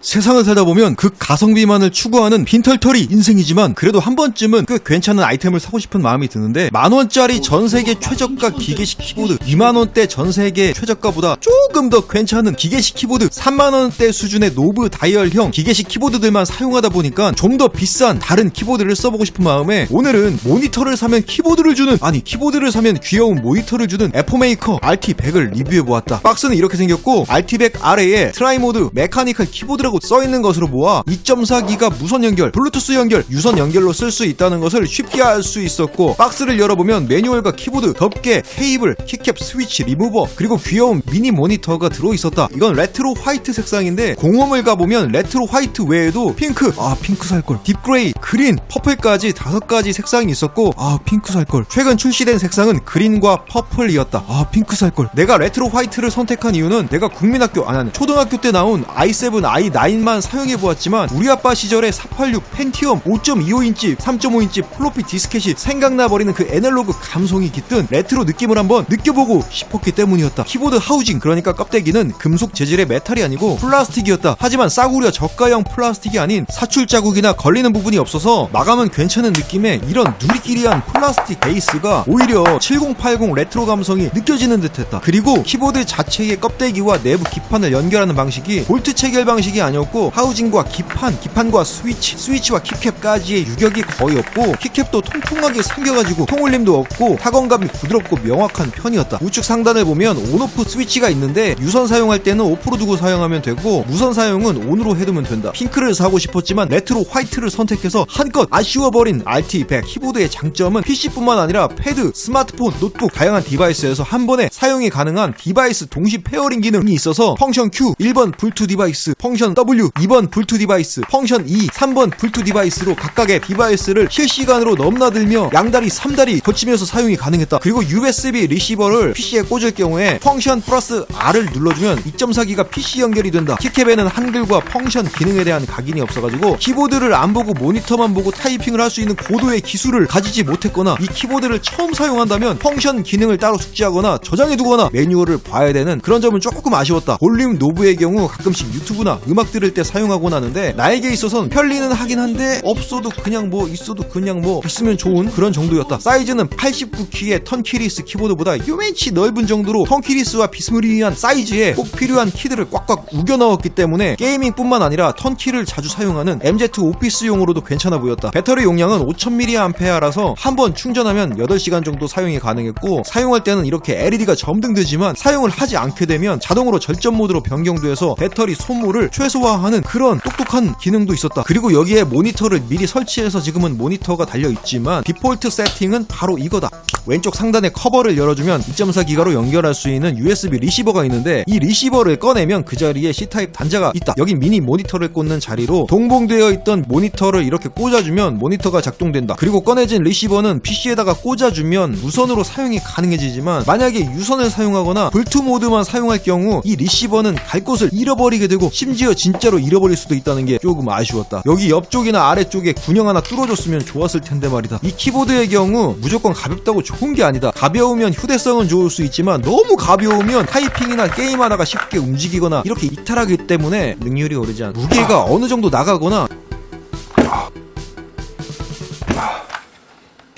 세상을 살다 보면 그 가성비만을 추구하는 빈털털이 인생이지만 그래도 한 번쯤은 꽤 괜찮은 아이템을 사고 싶은 마음이 드는데 만원짜리 전세계 최저가 기계식 키보드 2만원대 전세계 최저가보다 조금 더 괜찮은 기계식 키보드 3만원대 수준의 노브 다이얼형 기계식 키보드들만 사용하다 보니까 좀 더 비싼 다른 키보드를 써보고 싶은 마음에 오늘은 모니터를 사면 키보드를 주는 아니 키보드를 사면 귀여운 모니터를 주는 에포메이커 RT100을 리뷰해보았다. 박스는 이렇게 생겼고 RT100 아래에 트라이모드 메카니컬 키보드라고 써 있는 것으로 모아 2.4기가 무선 연결, 블루투스 연결, 유선 연결로 쓸 수 있다는 것을 쉽게 알 수 있었고 박스를 열어보면 매뉴얼과 키보드, 덮개, 케이블, 키캡, 스위치, 리무버 그리고 귀여운 미니 모니터가 들어 있었다. 이건 레트로 화이트 색상인데 공홈을 가보면 레트로 화이트 외에도 핑크, 아 핑크 살걸. 딥그레이, 그린, 퍼플까지 다섯 가지 색상이 있었고 아 핑크 살걸. 최근 출시된 색상은 그린과 퍼플이었다. 아 핑크 살걸. 내가 레트로 화이트를 선택한 이유는 내가 국민학교 아니 아니 초등학교 때 나온 i7, i9 만 사용해 보았지만 우리 아빠 시절에 486 펜티엄 5.25인치 3.5인치 플로피 디스켓이 생각나 버리는 그 애널로그 감성이 깃든 레트로 느낌을 한번 느껴보고 싶었기 때문이었다. 키보드 하우징 그러니까 껍데기는 금속 재질의 메탈이 아니고 플라스틱이었다. 하지만 싸구려 저가형 플라스틱이 아닌 사출 자국이나 걸리는 부분이 없어서 마감은 괜찮은 느낌의 이런 누리끼리한 플라스틱 베이스가 오히려 7080 레트로 감성이 느껴지는 듯했다. 그리고 키보드 자체의 껍데기와 내부 기판을 연결하는 방식이 볼트 체결 방식이 아 니었고 하우징과 기판, 기판과 스위치, 스위치와 키캡까지의 유격이 거의 없고 키캡도 통통하게 생겨가지고 통울림도 없고 타건감이 부드럽고 명확한 편이었다. 우측 상단을 보면 온오프 스위치가 있는데 유선 사용할 때는 오프로 두고 사용하면 되고 무선 사용은 온으로 해두면 된다. 핑크를 사고 싶었지만 레트로 화이트를 선택해서 한껏 아쉬워버린 RT100 키보드의 장점은 PC뿐만 아니라 패드, 스마트폰, 노트북 다양한 디바이스에서 한 번에 사용이 가능한 디바이스 동시 페어링 기능이 있어서 펑션 Q 1번 불투 디바이스, 펑션 W 2번 불투 디바이스, 펑션 E 3번 불투 디바이스로 각각의 디바이스를 실시간으로 넘나들며 양다리, 삼다리 거치면서 사용이 가능했다. 그리고 USB 리시버를 PC에 꽂을 경우에 펑션 플러스 R을 눌러주면 2.4기가 PC 연결이 된다. 키캡에는 한글과 펑션 기능에 대한 각인이 없어가지고 키보드를 안 보고 모니터만 보고 타이핑을 할 수 있는 고도의 기술을 가지지 못했거나 이 키보드를 처음 사용한다면 펑션 기능을 따로 숙지하거나 저장해두거나 매뉴얼을 봐야 되는 그런 점은 조금 아쉬웠다. 볼륨 노브의 경우 가끔씩 유튜브나 음악 들을 때 사용하곤 하는데 나에게 있어선 편리는 하긴 한데 없어도 그냥 뭐 있어도 그냥 뭐 있으면 좋은 그런 정도였다. 사이즈는 89키의 턴키리스 키보드보다 요맨치 넓은 정도로 턴키리스와 비스무리한 사이즈에 꼭 필요한 키들을 꽉꽉 우겨 넣었기 때문에 게이밍뿐만 아니라 턴키를 자주 사용하는 MZ 오피스용으로도 괜찮아 보였다. 배터리 용량은 5000mAh라서 한 번 충전하면 8시간 정도 사용이 가능했고 사용할 때는 이렇게 LED가 점등되지만 사용을 하지 않게 되면 자동으로 절전 모드로 변경돼서 배터리 소모를 최소 화하는 그런 똑똑한 기능도 있었다. 그리고 여기에 모니터를 미리 설치해서 지금은 모니터가 달려 있지만 디폴트 세팅은 바로 이거다. 왼쪽 상단의 커버를 열어주면 2.4 기가로 연결할 수 있는 USB 리시버가 있는데 이 리시버를 꺼내면 그 자리에 C타입 단자가 있다. 여기 미니 모니터를 꽂는 자리로 동봉되어 있던 모니터를 이렇게 꽂아주면 모니터가 작동된다. 그리고 꺼내진 리시버는 PC에다가 꽂아주면 무선으로 사용이 가능해지지만 만약에 유선을 사용하거나 불투 모드만 사용할 경우 이 리시버는 갈 곳을 잃어버리게 되고 심지어 진짜로 잃어버릴 수도 있다는 게 조금 아쉬웠다. 여기 옆쪽이나 아래쪽에 군형 하나 뚫어줬으면 좋았을 텐데 말이다. 이 키보드의 경우 무조건 가볍다고 좋은 게 아니다. 가벼우면 휴대성은 좋을 수 있지만 너무 가벼우면 타이핑이나 게임하다가 쉽게 움직이거나 이렇게 이탈하기 때문에 능률이 오르지 않아. 무게가 어느 정도 나가거나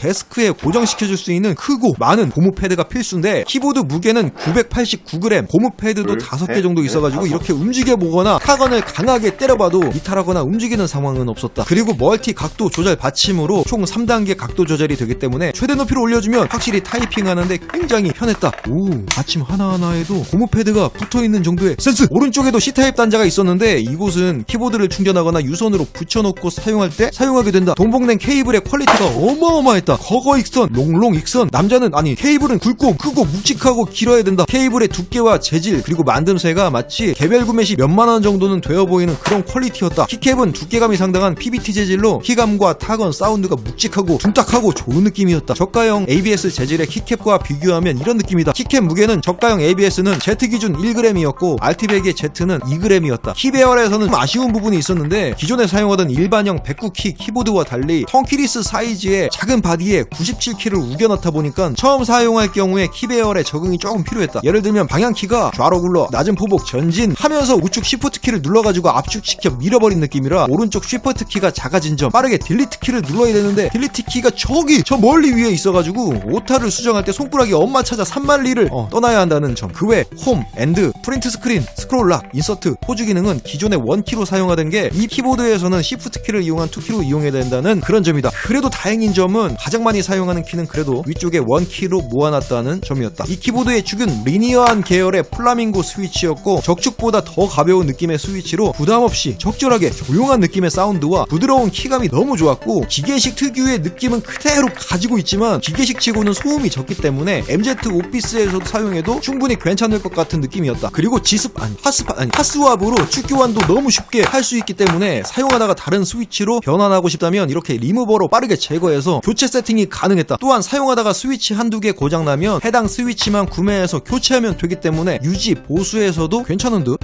데스크에 고정시켜줄 수 있는 크고 많은 고무 패드가 필수인데 키보드 무게는 989g 고무 패드도 둘, 5개 셋, 정도 넷, 있어가지고. 이렇게 움직여 보거나 타건을 강하게 때려봐도 이탈하거나 움직이는 상황은 없었다. 그리고 멀티 각도 조절 받침으로 총 3단계 각도 조절이 되기 때문에 최대 높이로 올려주면 확실히 타이핑하는데 굉장히 편했다. 오 받침 하나하나에도 고무 패드가 붙어있는 정도의 센스. 오른쪽에도 C타입 단자가 있었는데 이곳은 키보드를 충전하거나 유선으로 붙여놓고 사용할 때 사용하게 된다. 동봉된 케이블의 퀄리티가 어마어마했다 거거 익선 롱롱 익선. 남자는 아니 케이블은 굵고 크고 묵직하고 길어야 된다. 케이블의 두께와 재질 그리고 만듦새가 마치 개별 구매 시 몇만 원 정도는 되어 보이는 그런 퀄리티였다. 키캡은 두께감이 상당한 PBT 재질로 키감과 타건 사운드가 묵직하고 둔탁하고 좋은 느낌이었다. 저가형 ABS 재질의 키캡과 비교하면 이런 느낌이다. 키캡 무게는 저가형 ABS는 Z 기준 1g이었고 RT100의 Z는 2g이었다. 키배열에서는 좀 아쉬운 부분이 있었는데 기존에 사용하던 일반형 109키 키보드와 달리 턴키리스 사이즈의 작은 바디 뒤에 97키를 우겨 넣다 보니까 처음 사용할 경우에 키 배열에 적응이 조금 필요했다. 예를 들면 방향키가 좌로 굴러 낮은 포복 전진 하면서 우측 쉬프트 키를 눌러가지고 압축시켜 밀어버린 느낌이라 오른쪽 쉬프트 키가 작아진 점 빠르게 딜리트 키를 눌러야 되는데 딜리트 키가 저기 저 멀리 위에 있어가지고 오타를 수정할 때 손가락이 엄마 찾아 산만리를 어, 떠나야 한다는 점. 그 외 홈, 엔드, 프린트 스크린, 스크롤 락, 인서트, 포즈 기능은 기존의 원키로 사용하던 게 이 키보드에서는 시프트 키를 이용한 투키로 이용해야 된다는 그런 점이다. 그래도 다행인 점은 가장 많이 사용하는 키는 그래도 위쪽에 원키로 모아놨다는 점이었다. 이 키보드의 축은 리니어한 계열의 플라밍고 스위치였고 적축보다 더 가벼운 느낌의 스위치로 부담 없이 적절하게 조용한 느낌의 사운드와 부드러운 키감이 너무 좋았고 기계식 특유의 느낌은 그대로 가지고 있지만 기계식 치고는 소음이 적기 때문에 MZ 오피스에서도 사용해도 충분히 괜찮을 것 같은 느낌이었다. 그리고 지습 아니 하스파 아니 하스왑으로 축 교환도 너무 쉽게 할 수 있기 때문에 사용하다가 다른 스위치로 변환하고 싶다면 이렇게 리무버로 빠르게 제거해서 교체 세 팅이 가능했다. 또한 사용하다가 스위치 한두 개 고장 나면 해당 스위치만 구매해서 교체하면 되기 때문에 유지 보수에서도 괜찮은 듯.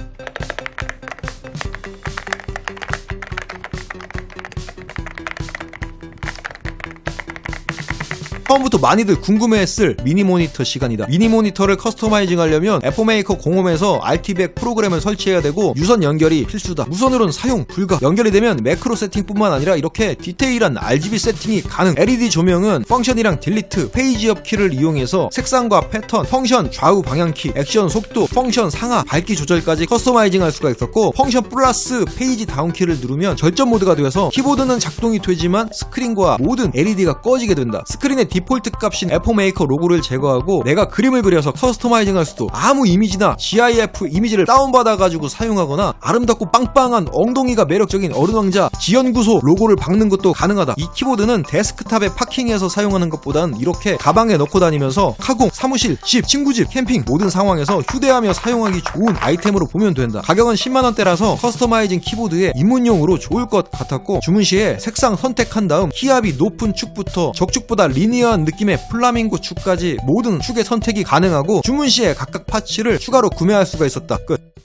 처음부터 많이들 궁금해했을 미니 모니터 시간이다. 미니 모니터를 커스터마이징 하려면 애플메이커 공홈에서 RT백 프로그램을 설치해야 되고 유선 연결이 필수다. 무선으로는 사용 불가. 연결이 되면 매크로 세팅뿐만 아니라 이렇게 디테일한 RGB 세팅이 가능. LED 조명은 펑션이랑 딜리트, 페이지 업 키를 이용해서 색상과 패턴, 펑션 좌우 방향 키, 액션 속도, 펑션 상하, 밝기 조절까지 커스터마이징 할 수가 있었고 펑션 플러스 페이지 다운 키를 누르면 절전 모드가 되어서 키보드는 작동이 되지만 스크린과 모든 LED가 꺼지게 된다. 스크린의 디 폴트 값인 애플메이커 로고를 제거하고 내가 그림을 그려서 커스터마이징 할 수도 아무 이미지나 GIF 이미지를 다운받아가지고 사용하거나 아름답고 빵빵한 엉덩이가 매력적인 어른왕자 지연구소 로고를 박는 것도 가능하다. 이 키보드는 데스크탑에 파킹해서 사용하는 것보단 이렇게 가방에 넣고 다니면서 카공, 사무실, 집, 친구집, 캠핑 모든 상황에서 휴대하며 사용하기 좋은 아이템으로 보면 된다. 가격은 10만원대라서 커스터마이징 키보드에 입문용으로 좋을 것 같았고 주문 시에 색상 선택한 다음 키압이 높은 축부터 적축보다 리니어 한 느낌의 플라밍고 축까지 모든 축의 선택이 가능하고 주문 시에 각각 파츠를 추가로 구매할 수가 있었다. 끝.